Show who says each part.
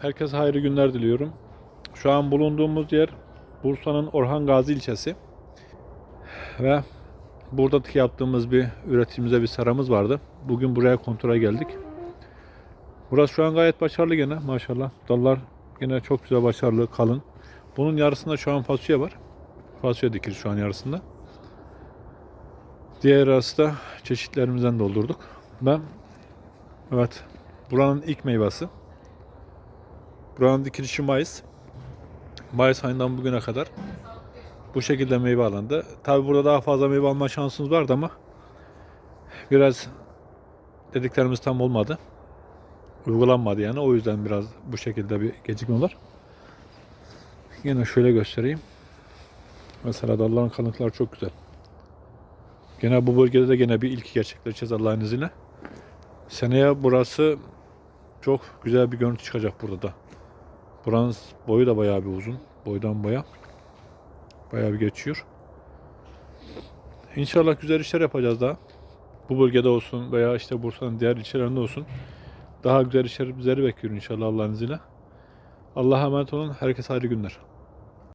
Speaker 1: Herkese hayırlı günler diliyorum. Şu an bulunduğumuz yer Bursa'nın Orhan Gazi ilçesi. Ve buradaki yaptığımız bir üretimimize bir seramız vardı. Bugün buraya kontrole geldik. Burası şu an gayet başarılı gene maşallah. Dallar gene çok güzel başarılı, kalın. Bunun yarısında şu an fasulye var. Fasulye dikili şu an yarısında. Diğer yarısı da çeşitlerimizden doldurduk. Ben evet buranın ilk meyvesi. Buranın dikilişi Mayıs. Mayıs ayından bugüne kadar bu şekilde meyve alındı. Tabi burada daha fazla meyve alma şansımız vardı ama biraz dediklerimiz tam olmadı. Uygulanmadı yani. O yüzden biraz bu şekilde bir gecikme var. Yine şöyle göstereyim. Mesela dalların kalıntıları çok güzel. Gene bu bölgede de gene bir ilk gerçekleşeceğiz Allah'ın izniyle. Seneye burası çok güzel bir görüntü çıkacak burada da. Buranın boyu da bayağı bir uzun. Boydan boya. Bayağı bir geçiyor. İnşallah güzel işler yapacağız daha. Bu bölgede olsun veya işte Bursa'nın diğer ilçelerinde olsun. Daha güzel işler bizleri bekliyor inşallah Allah'ın izniyle. Allah'a emanet olun. Herkese hayırlı günler.